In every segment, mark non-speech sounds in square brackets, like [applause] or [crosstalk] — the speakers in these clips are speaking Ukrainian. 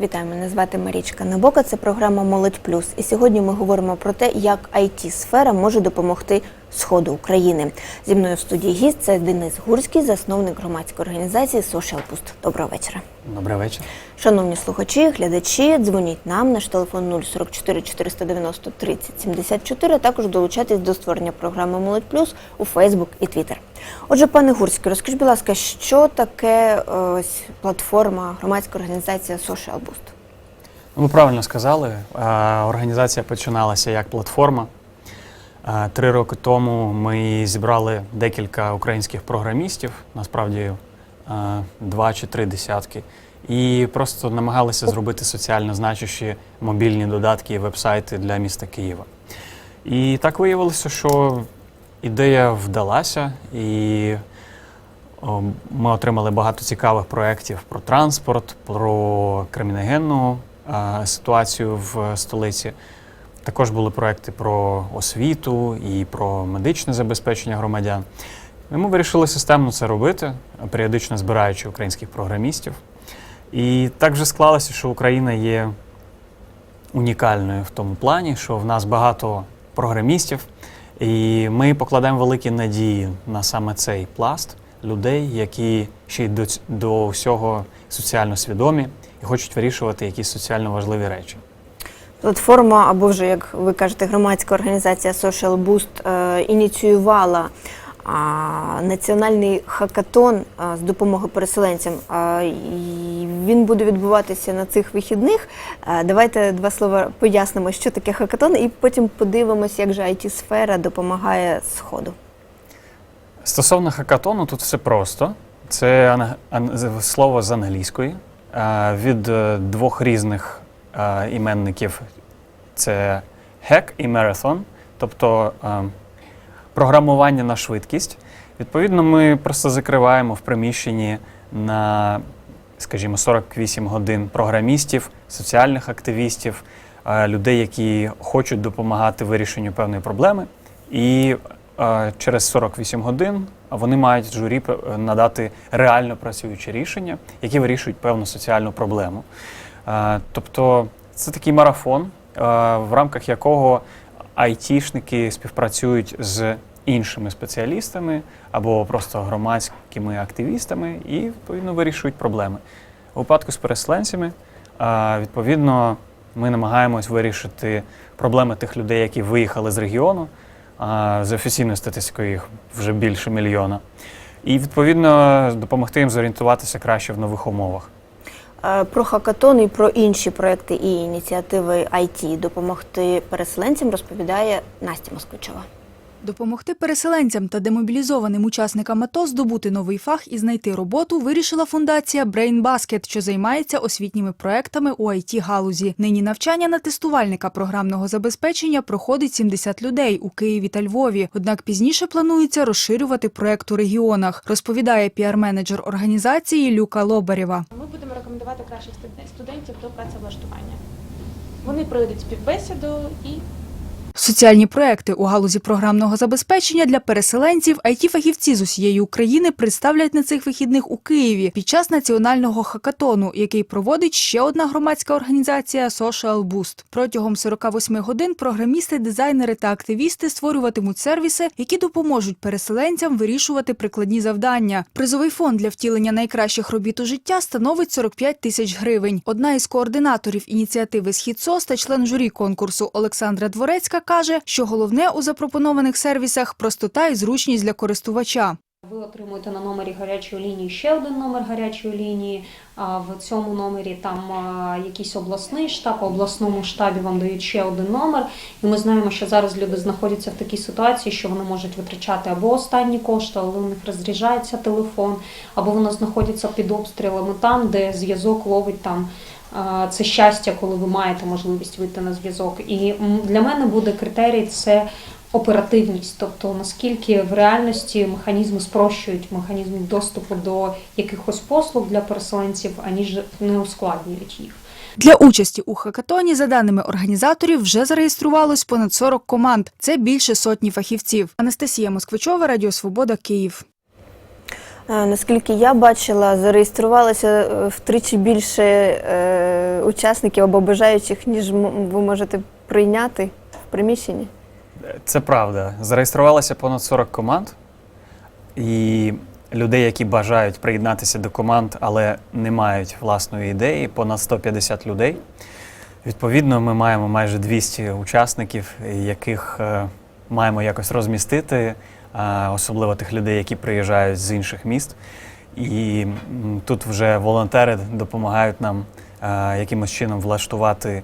Вітаю, мене звати Марічка Набока. Це програма Молодь Плюс. І сьогодні ми говоримо про те, як it сфера може допомогти сходу України. Зі мною в студії гість це Денис Гурський, засновник громадської організації Social Boost. Доброго вечора. Добрий вечір. Шановні слухачі, глядачі, дзвоніть нам наш телефон 044 490 30 74, а також долучайтесь до створення програми Молодь Плюс у Фейсбук і Твіттер. Отже, пане Гурський, розкажіть, будь ласка, що таке е, ось платформа громадська організація Social Boost? Ну, Ви правильно сказали. Е, Організація починалася як платформа. Е, Три роки тому ми зібрали декілька українських програмістів, насправді два чи три десятки, і просто намагалися зробити соціально значущі мобільні додатки і вебсайти для міста Києва. І так виявилося, що ідея вдалася, і ми отримали багато цікавих проєктів про транспорт, про криміногенну е, ситуацію в столиці. Також були проекти про освіту і про медичне забезпечення громадян. І ми вирішили системно це робити, періодично збираючи українських програмістів. І так вже склалося, що Україна є унікальною в тому плані, що в нас багато програмістів, і ми покладаємо великі надії на саме цей пласт людей, які ще й до, до всього соціально свідомі і хочуть вирішувати якісь соціально важливі речі. Платформа, або вже, як ви кажете, громадська організація Social Boost е, ініціювала національний хакатон з допомоги переселенцям. Він буде відбуватися на цих вихідних. Давайте два слова пояснимо, що таке хакатон, і потім подивимось, як же it сфера допомагає Сходу. Стосовно хакатону, тут все просто. Це слово з англійської від е, двох різних іменників. Це hack і marathon, тобто е, програмування на швидкість. Відповідно, ми просто закриваємо в приміщенні на, скажімо, 48 годин програмістів, соціальних активістів, е, людей, які хочуть допомагати вирішенню певної проблеми. І е, через 48 годин вони мають журі е, надати реально працюючі рішення, які вирішують певну соціальну проблему. Тобто це такий марафон, в рамках якого айтішники співпрацюють з іншими спеціалістами або просто громадськими активістами і відповідно вирішують проблеми. У випадку з переселенцями, відповідно, ми намагаємось вирішити проблеми тих людей, які виїхали з регіону. За офіційною статистикою їх вже більше мільйона. І відповідно допомогти їм зорієнтуватися краще в нових умовах. Е, Про хакатон і про інші проекти і ініціативи IT допомогти переселенцям розповідає Настя Москвичова. Допомогти переселенцям та демобілізованим учасникам АТО здобути новий фах і знайти роботу вирішила фундація Brain Basket, що займається освітніми проектами у it галузі. Нині навчання на тестувальника програмного забезпечення проходить 70 людей у Києві та Львові. Однак пізніше планується розширювати проект у регіонах, розповідає піар-менеджер організації Люка Лобарєва. Ми будемо рекомендувати кращих студентів до працевлаштування. Вони пройдуть співбесіду і Соціальні проекти у галузі програмного забезпечення для переселенців IT-фахівці з усієї України представлять на цих вихідних у Києві під час національного хакатону, який проводить ще одна громадська організація Social Boost. Протягом 48 годин програмісти, дизайнери та активісти створюватимуть сервіси, які допоможуть переселенцям вирішувати прикладні завдання. Призовий фонд для втілення найкращих робіт у життя становить 45 тисяч гривень. Одна із координаторів ініціативи Схід СОС та член журі конкурсу Олександра Дворецька каже, що головне у запропонованих сервісах простота і зручність для користувача. Ви отримуєте на номері гарячої лінії ще один номер гарячої лінії. А в цьому номері там якийсь обласний штаб, а обласному штабі вам дають ще один номер. І ми знаємо, що зараз люди знаходяться в такій ситуації, що вони можуть витрачати або останні кошти, але у них розряджається телефон, або вони знаходяться під обстрілами там, де зв'язок ловить там. Це щастя, коли ви маєте можливість вийти на зв'язок. І для мене буде критерій це оперативність, тобто наскільки в реальності механізми спрощують механізм доступу до якихось послуг для переселенців, аніж не ускладнюють їх. Для участі у хакатоні, за даними організаторів, вже зареєструвалось понад 40 команд. Це більше сотні фахівців. Анастасія Москвичова, Радіо Свобода, Київ. Е, Наскільки я бачила, зареєструвалося е, втричі більше е, учасників або бажаючих, ніж м- ви можете прийняти в приміщенні. Це правда. Зареєструвалося понад 40 команд, і людей, які бажають приєднатися до команд, але не мають власної ідеї, понад 150 людей. Відповідно, ми маємо майже 200 учасників, яких е, маємо якось розмістити, е, особливо тих людей, які приїжджають з інших міст. І тут вже волонтери допомагають нам е, якимось чином влаштувати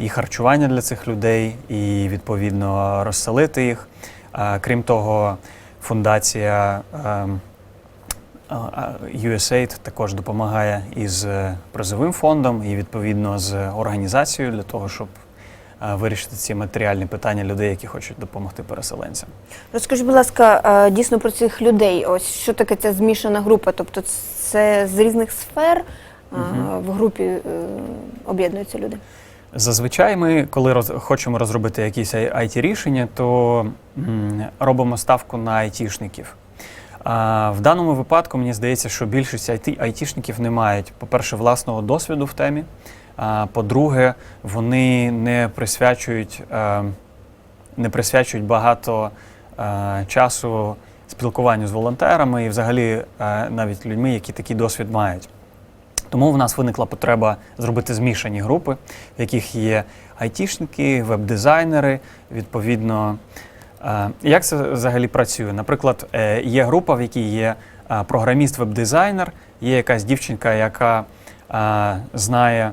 і харчування для цих людей, і відповідно розселити їх. Е, Крім того, фундація ем, а, USAID також допомагає із е, призовим фондом і відповідно з організацією для того, щоб е, вирішити ці матеріальні питання людей, які хочуть допомогти переселенцям. Розкажіть, будь ласка, е, дійсно про цих людей. Ось що таке ця змішана група? Тобто це з різних сфер е, в групі е, об'єднуються люди. Зазвичай ми, коли роз, хочемо розробити якісь it рішення, то робимо ставку на айтішників. В даному випадку мені здається, що більшість IT, айтішників не мають, по-перше, власного досвіду в темі. А по-друге, вони не присвячують, не присвячують багато часу спілкуванню з волонтерами і взагалі навіть людьми, які такий досвід мають. Тому в нас виникла потреба зробити змішані групи, в яких є айтішники, веб-дизайнери. Відповідно, е, як це взагалі працює? Наприклад, е, є група, в якій є е, програміст, веб-дизайнер, є якась дівчинка, яка знає,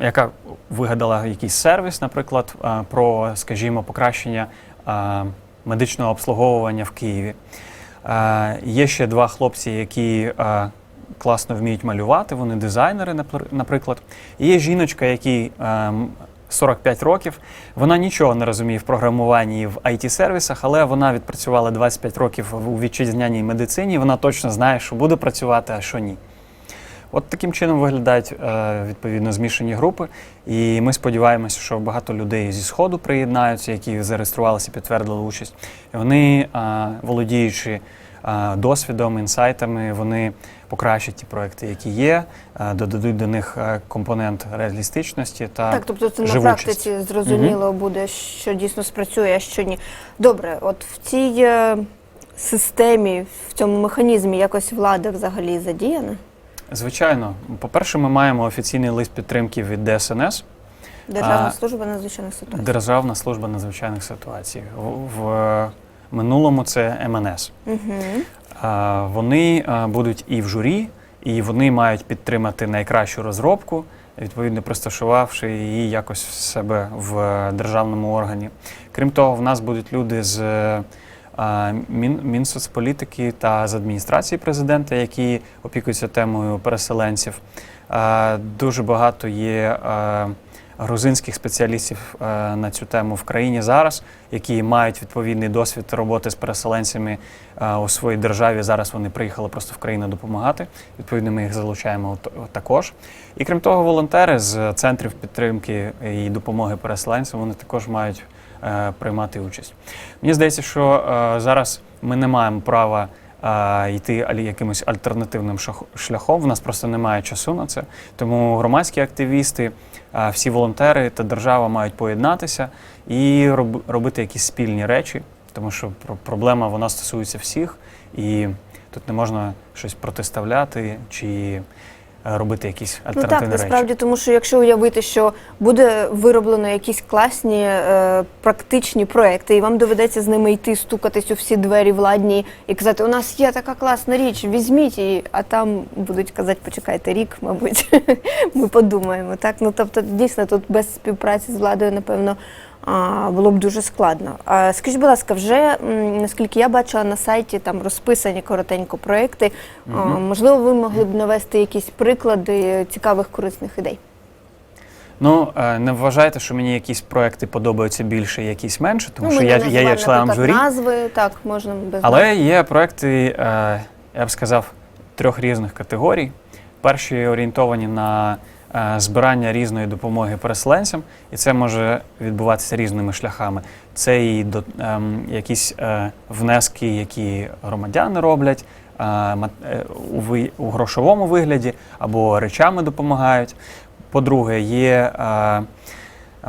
яка вигадала якийсь сервіс, наприклад, про, скажімо, покращення медичного обслуговування в Києві. Є ще два хлопці, які класно вміють малювати, вони дизайнери, наприклад. І є жіночка, якій ем, 45 років. Вона нічого не розуміє в програмуванні і в IT-сервісах, але вона відпрацювала 25 років у вітчизняній медицині. Вона точно знає, що буде працювати, а що ні. От таким чином виглядають е, відповідно змішані групи. І ми сподіваємося, що багато людей зі Сходу приєднаються, які зареєструвалися, підтвердили участь. Вони, е, володіючи досвідом, інсайтами, вони покращать ті проекти, які є, додадуть до них е, компонент реалістичності та Так, тобто це на практиці зрозуміло буде, що дійсно спрацює, а що ні. Добре, от в цій е, системі, в цьому механізмі якось влада взагалі задіяна? Звичайно, по-перше, ми маємо офіційний лист підтримки від ДСНС. Державна служба надзвичайних ситуацій. Державна служба надзвичайних ситуацій. В минулому це МНС. Угу. Вони будуть і в журі, і вони мають підтримати найкращу розробку, відповідно пристосувавши її якось в себе в державному органі. Крім того, в нас будуть люди з Мін, Мінсоцполітики та з адміністрації президента, які опікуються темою переселенців. Дуже багато є грузинських спеціалістів е, на цю тему в країні зараз, які мають відповідний досвід роботи з переселенцями е, у своїй державі. Зараз вони приїхали просто в країну допомагати. Відповідно, ми їх залучаємо також. І крім того, волонтери з центрів підтримки і допомоги переселенцям вони також мають е, приймати участь. Мені здається, що зараз ми не маємо права. Йти якимось альтернативним шляхом. В нас просто немає часу на це. Тому громадські активісти, всі волонтери та держава мають поєднатися і роб- робити якісь спільні речі, тому що проблема вона стосується всіх, і тут не можна щось протиставляти чи робити якісь Ну так, насправді, тому що якщо уявити, що буде вироблено якісь класні е, практичні проекти, і вам доведеться з ними йти, стукатись у всі двері владні і казати, у нас є така класна річ, візьміть її, а там будуть казати, почекайте рік, мабуть, [laughs] ми подумаємо. Так, ну тобто, дійсно, тут без співпраці з владою, напевно. Було б дуже складно. Скажіть, будь ласка, вже наскільки я бачила на сайті там розписані коротенько проекти. А, Можливо, ви могли б навести якісь приклади цікавих корисних ідей. Ну е, не вважайте, що мені якісь проекти подобаються більше, якісь менше, тому Ну, що я, я є членом журі. Назви, так, можна без. Але є проекти, е, я б сказав, трьох різних категорій. Перші орієнтовані на збирання різної допомоги переселенцям, і це може відбуватися різними шляхами. Це і до, ем, якісь е, внески, які громадяни роблять е, е, у, грошовому вигляді або речами допомагають. По-друге, є е,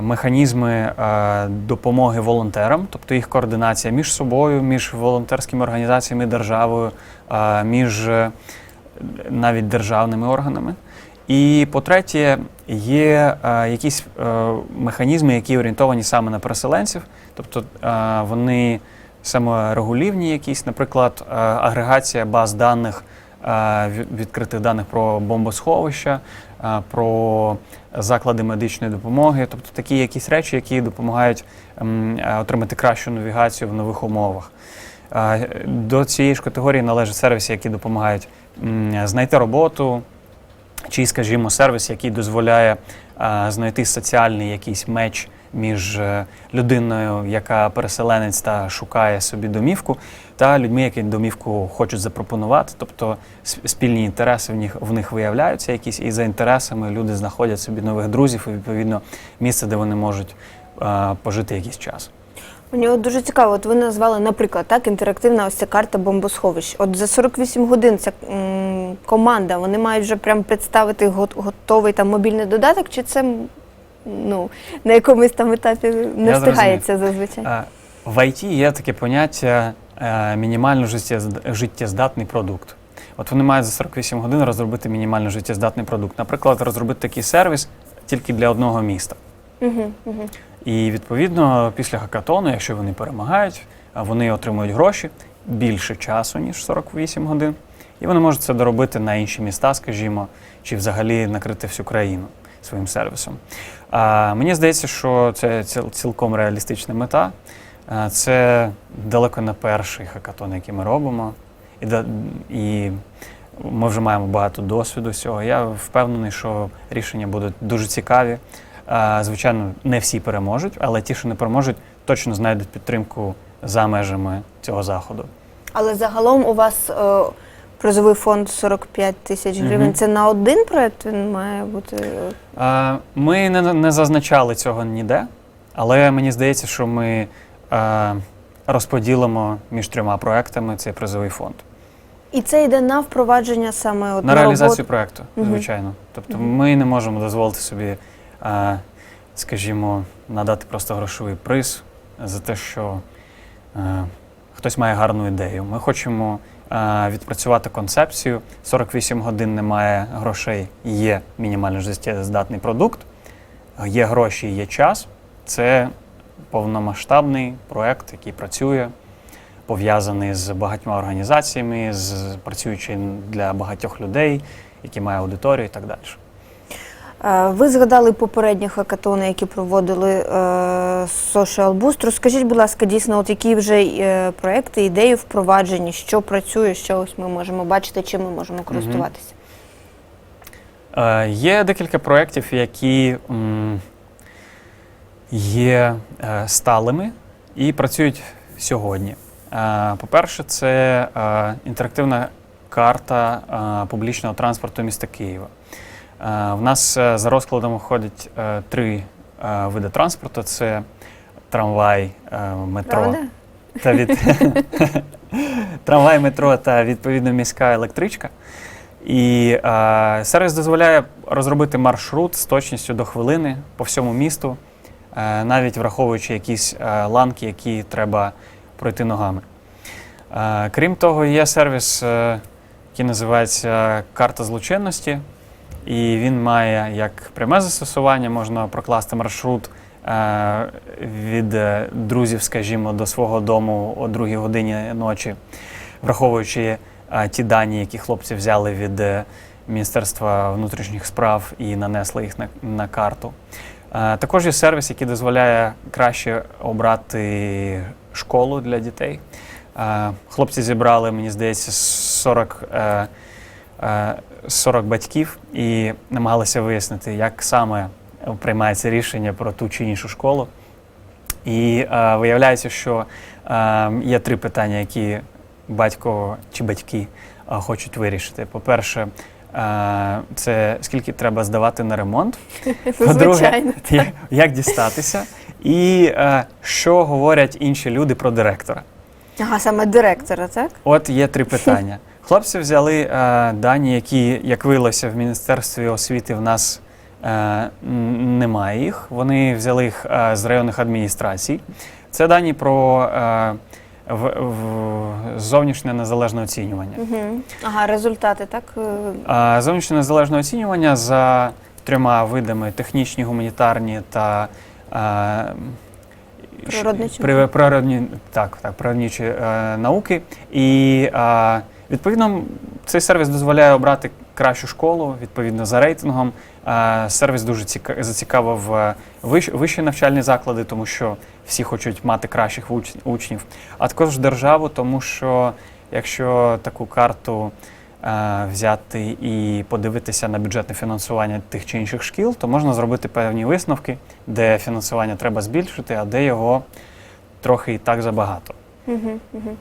механізми е, допомоги волонтерам, тобто їх координація між собою, між волонтерськими організаціями, державою, е, між е, навіть державними органами. І по-третє, є е, якісь е, механізми, які орієнтовані саме на переселенців, тобто е, вони саморегулівні, якісь, наприклад, е, агрегація баз даних, е, відкритих даних про бомбосховища, е, про заклади медичної допомоги, тобто такі якісь речі, які допомагають е, отримати кращу навігацію в нових умовах. Е, До цієї ж категорії належать сервіси, які допомагають знайти роботу, чи, скажімо, сервіс, який дозволяє е, знайти соціальний якийсь меч між е, людиною, яка переселенець та шукає собі домівку, та людьми, які домівку хочуть запропонувати. Тобто спільні інтереси в них, в них виявляються якісь, і за інтересами люди знаходять собі нових друзів і відповідно місце, де вони можуть е, пожити якийсь час. Мені от дуже цікаво, от ви назвали, наприклад, так, інтерактивна ось ця карта бомбосховищ. От за 48 годин ця команда, вони мають вже прям представити готовий там мобільний додаток, чи це ну, на якомусь там етапі не Я встигається зазвичай? Е, В ІТ є таке поняття е, мінімально життєздатний продукт. От вони мають за 48 годин розробити мінімально життєздатний продукт. Наприклад, розробити такий сервіс тільки для одного міста. Угу, угу. І відповідно після хакатону, якщо вони перемагають, вони отримують гроші більше часу, ніж 48 годин. І вони можуть це доробити на інші міста, скажімо, чи взагалі накрити всю країну своїм сервісом. А, мені здається, що це ціл- цілком реалістична мета. А, це далеко не перший хакатон, який ми робимо. І, і ми вже маємо багато досвіду цього. Я впевнений, що рішення будуть дуже цікаві. Звичайно, не всі переможуть, але ті, що не переможуть, точно знайдуть підтримку за межами цього заходу. Але загалом у вас е, призовий фонд 45 тисяч гривень. Мгм. Це на один проєкт він має бути. Ми не, не зазначали цього ніде, але мені здається, що ми а, розподілимо між трьома проектами цей призовий фонд. І це йде на впровадження саме от, На реалізацію роботу. проекту, Мгм. звичайно. Тобто Мгм. ми не можемо дозволити собі, а, скажімо, надати просто грошовий приз за те, що а, хтось має гарну ідею. Ми хочемо відпрацювати концепцію. 48 годин немає грошей, є мінімально життєздатний продукт, є гроші, є час. Це повномасштабний проект, який працює пов'язаний з багатьма організаціями, з працюючи для багатьох людей, які має аудиторію і так далі. Е, Ви згадали попередні хакатони, які проводили е, Social Boost. Розкажіть, будь ласка, дійсно, от які вже е, проекти, ідеї впроваджені, що працює, що ось ми можемо бачити, чим ми можемо користуватися. Е, Є декілька проєктів, які м, є е, сталими і працюють сьогодні. Е, По-перше, це е, інтерактивна карта е, публічного транспорту міста Києва. Е, В нас е, за розкладом входять е, три види транспорту: це трамвай, метро Правда? та від [laughs] трамвай, метро та відповідно міська електричка. І е, сервіс дозволяє розробити маршрут з точністю до хвилини по всьому місту, е, навіть враховуючи якісь е, ланки, які треба пройти ногами. Е, крім того, є сервіс, е, який називається Карта злочинності, і він має як пряме застосування, можна прокласти маршрут е, від е, друзів, скажімо, до свого дому о 2 годині ночі, враховуючи е, ті дані, які хлопці взяли від Міністерства внутрішніх справ і нанесли їх на, на карту. Також є сервіс, який дозволяє краще обрати школу для дітей. Хлопці зібрали, мені здається, 40, е, е, 40 батьків і намагалися вияснити, як саме приймається рішення про ту чи іншу школу. І е, виявляється, що е, є три питання, які батько чи батьки е, хочуть вирішити. По-перше, е, це скільки треба здавати на ремонт. [laughs] По-друге, [laughs] як, як дістатися, і е, що говорять інші люди про директора. Ага, саме директора, так? От є три питання. [laughs] Хлопці взяли е, дані, які, як виявилося, в Міністерстві освіти в нас е, немає їх. Вони взяли їх е, з районних адміністрацій. Це дані про е, в, в, зовнішнє незалежне оцінювання. Угу. Ага, результати, так? Е, Зовнішнє незалежне оцінювання за трьома видами: технічні, гуманітарні та е, Природничі. при- природні, так, так, природничі е, науки. І е, відповідно цей сервіс дозволяє обрати кращу школу відповідно за рейтингом. Е, сервіс дуже ціка- зацікавив е, вищі навчальні заклади, тому що всі хочуть мати кращих учнів, а також державу, тому що якщо таку карту е, взяти і подивитися на бюджетне фінансування тих чи інших шкіл, то можна зробити певні висновки, де фінансування треба збільшити, а де його трохи і так забагато. Угу, угу.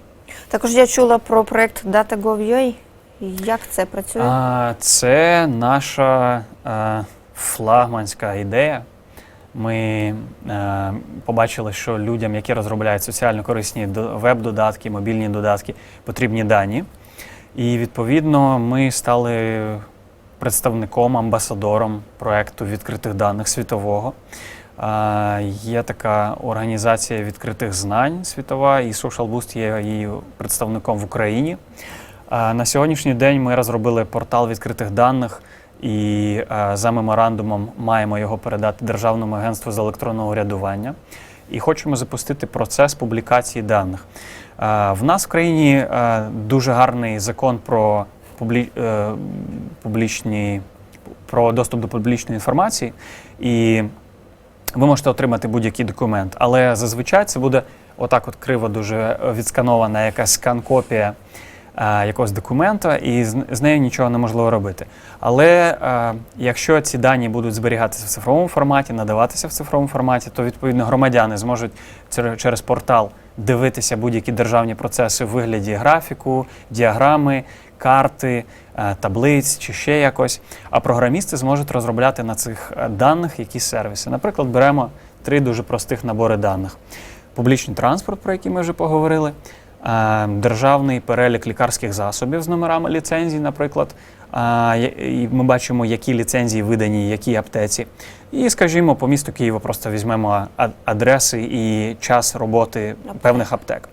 Також я чула про проєкт Data.gov.ua. Як це працює? А, це наша е, флагманська ідея. Ми е, побачили, що людям, які розробляють соціально корисні веб-додатки, мобільні додатки, потрібні дані. І відповідно ми стали представником, амбасадором проекту відкритих даних світового. Є така організація відкритих знань світова, і Social Boost є її представником в Україні. На сьогоднішній день ми розробили портал відкритих даних і за меморандумом маємо його передати Державному агентству з електронного урядування. І хочемо запустити процес публікації даних. В нас в країні дуже гарний закон про е, публічні про доступ до публічної інформації. І ви можете отримати будь-який документ, але зазвичай це буде отак, от криво дуже відсканована якась скан-копія е, якогось документа, і з, з нею нічого неможливо робити. Але е, якщо ці дані будуть зберігатися в цифровому форматі, надаватися в цифровому форматі, то відповідно громадяни зможуть через портал дивитися будь-які державні процеси в вигляді графіку, діаграми, карти, е, таблиць чи ще якось. А програмісти зможуть розробляти на цих е, даних якісь сервіси. Наприклад, беремо три дуже простих набори даних: публічний транспорт, про який ми вже поговорили, е, державний перелік лікарських засобів з номерами ліцензій, наприклад. І ми бачимо, які ліцензії видані, якій аптеці. І, скажімо, по місту Києва просто візьмемо адреси і час роботи певних аптек.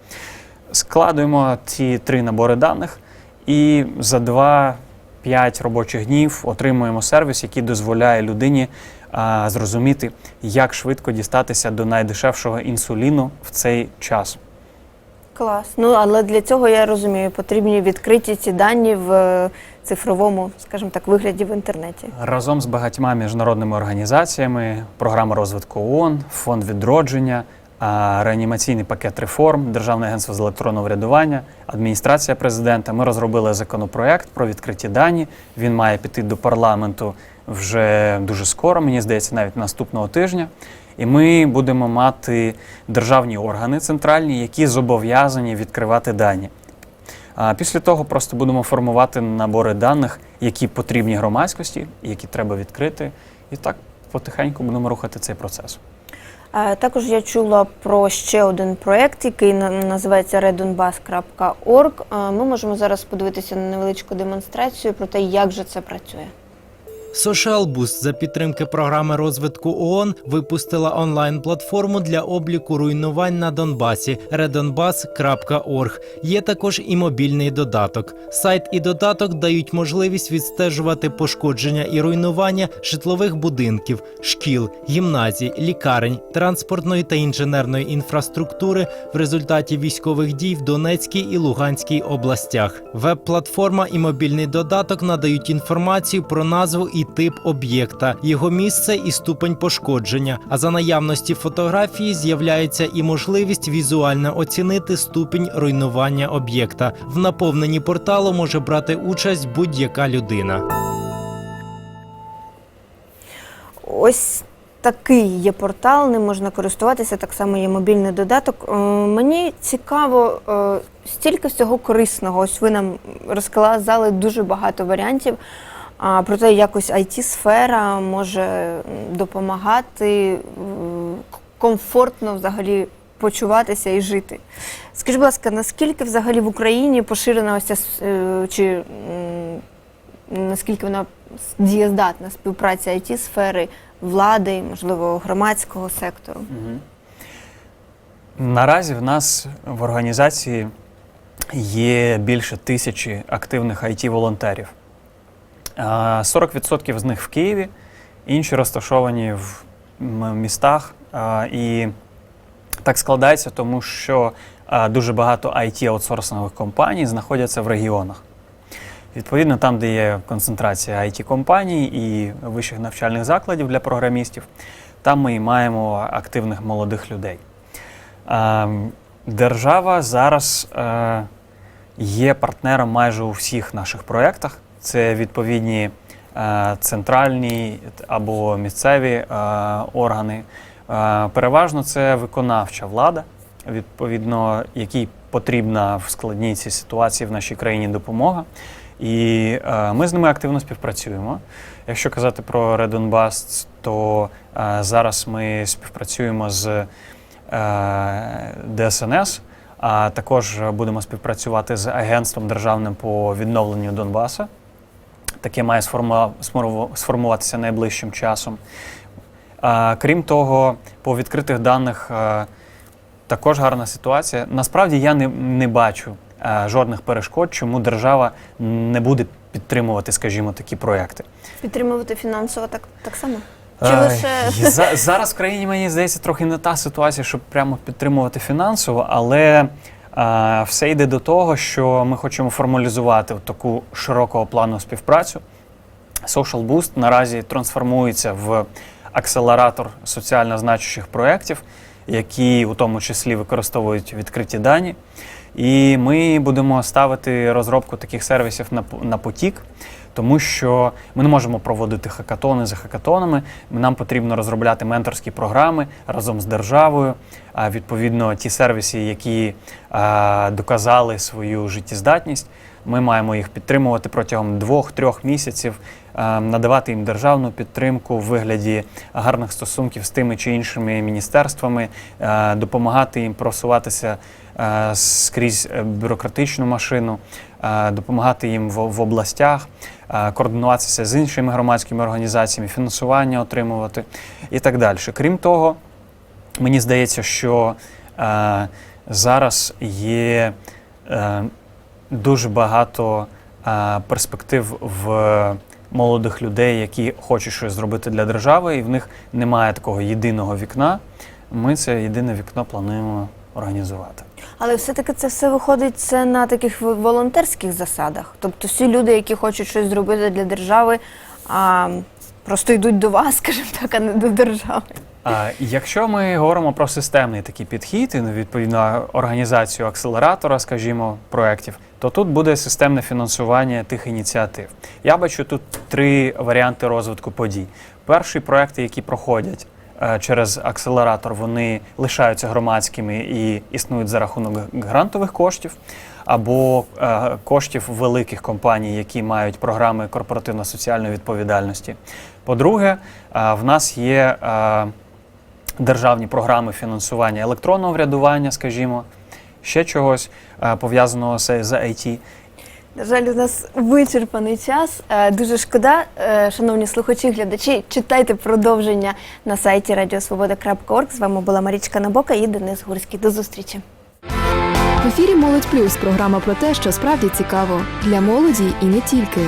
Складуємо ці три набори даних, і за 2-5 робочих днів отримуємо сервіс, який дозволяє людині а, зрозуміти, як швидко дістатися до найдешевшого інсуліну в цей час. Клас. Ну, але для цього я розумію, потрібні відкриті ці дані в цифровому, скажімо так, вигляді в інтернеті. Разом з багатьма міжнародними організаціями, програма розвитку ООН, фонд відродження, реанімаційний пакет реформ, Державне агентство з електронного врядування, адміністрація президента. Ми розробили законопроект про відкриті дані. Він має піти до парламенту вже дуже скоро, мені здається, навіть наступного тижня. І ми будемо мати державні органи центральні, які зобов'язані відкривати дані. А після того просто будемо формувати набори даних, які потрібні громадськості, які треба відкрити, і так потихеньку будемо рухати цей процес. Також я чула про ще один проєкт, який називається redonbus.org. Е, Ми можемо зараз подивитися на невеличку демонстрацію про те, як же це працює. Boost за підтримки програми розвитку ООН випустила онлайн-платформу для обліку руйнувань на Донбасі redonbas.org. Є також і мобільний додаток. Сайт і додаток дають можливість відстежувати пошкодження і руйнування житлових будинків, шкіл, гімназій, лікарень, транспортної та інженерної інфраструктури в результаті військових дій в Донецькій і Луганській областях. Веб-платформа і мобільний додаток надають інформацію про назву і тип об'єкта, його місце і ступень пошкодження. А за наявності фотографії з'являється і можливість візуально оцінити ступінь руйнування об'єкта. В наповненні порталу може брати участь будь-яка людина. Ось такий є портал, ним можна користуватися, так само є мобільний додаток. Е, Мені цікаво, е, стільки всього корисного. Ось ви нам розказали дуже багато варіантів. А, про те, якось IT-сфера може допомагати комфортно взагалі почуватися і жити. Скажіть, будь ласка, наскільки взагалі в Україні поширена ось ця е, чи наскільки вона дієздатна співпраця IT-сфери, влади, можливо, громадського сектору? Мгм. Наразі в нас в організації є більше тисячі активних IT-волонтерів. А, 40% з них в Києві, інші розташовані в містах. І так складається, тому що дуже багато IT-аутсорсингових компаній знаходяться в регіонах. Відповідно, там, де є концентрація IT-компаній і вищих навчальних закладів для програмістів, там ми і маємо активних молодих людей. Держава зараз е, є партнером майже у всіх наших проєктах. Це відповідні е, центральні або місцеві е, органи. Е, Переважно це виконавча влада, відповідно, якій потрібна в складній цій ситуації в нашій країні допомога. І ми з ними активно співпрацюємо. Якщо казати про Редонбас, то зараз ми співпрацюємо з ДСНС, а також будемо співпрацювати з Агентством державним по відновленню Донбаса. Таке має сформу- сформу- сформуватися найближчим часом. Крім того, по відкритих даних е, також гарна ситуація. Насправді я не, не бачу е, жодних перешкод, чому держава не буде підтримувати, скажімо, такі проекти. Підтримувати фінансово так, так само? Чи лише за- зараз в країні мені здається трохи не та ситуація, щоб прямо підтримувати фінансово, але все йде до того, що ми хочемо формалізувати таку широкого плану співпрацю. Social Boost наразі трансформується в акселератор соціально значущих проєктів, які у тому числі використовують відкриті дані. І ми будемо ставити розробку таких сервісів на, на потік, тому що ми не можемо проводити хакатони за хакатонами. Нам потрібно розробляти менторські програми разом з державою. А відповідно, ті сервіси, які доказали свою життєздатність, ми маємо їх підтримувати протягом двох-трьох місяців, надавати їм державну підтримку в вигляді гарних стосунків з тими чи іншими міністерствами, допомагати їм просуватися скрізь е, бюрократичну машину, допомагати їм в, областях, координуватися з іншими громадськими організаціями, фінансування отримувати і так далі. Крім того, мені здається, що е, зараз є е, дуже багато е, перспектив в молодих людей, які хочуть щось зробити для держави, і в них немає такого єдиного вікна. Ми це єдине вікно плануємо організувати. Але все-таки це все виходить це на таких волонтерських засадах. Тобто всі люди, які хочуть щось зробити для держави, а, просто йдуть до вас, [laughs] скажімо так, а не до держави. А, якщо ми говоримо про системний такий підхід і ну, відповідно організацію акселератора, скажімо, проєктів, то тут буде системне фінансування тих ініціатив. Я бачу тут три варіанти розвитку подій. Перші проекти, які проходять через акселератор, вони лишаються громадськими і існують за рахунок грантових коштів. Або е, коштів великих компаній, які мають програми корпоративно-соціальної відповідальності. По-друге, е, в нас є е, державні програми фінансування електронного врядування, скажімо, ще чогось е, пов'язаного з IT. На жаль, у нас вичерпаний час. Е, Дуже шкода, Е, шановні слухачі, глядачі, читайте продовження на сайті radiosvoboda.org. З вами була Марічка Набока і Денис Гурський. До зустрічі. В ефірі Молодь Плюс програма про те, що справді цікаво для молоді і не тільки.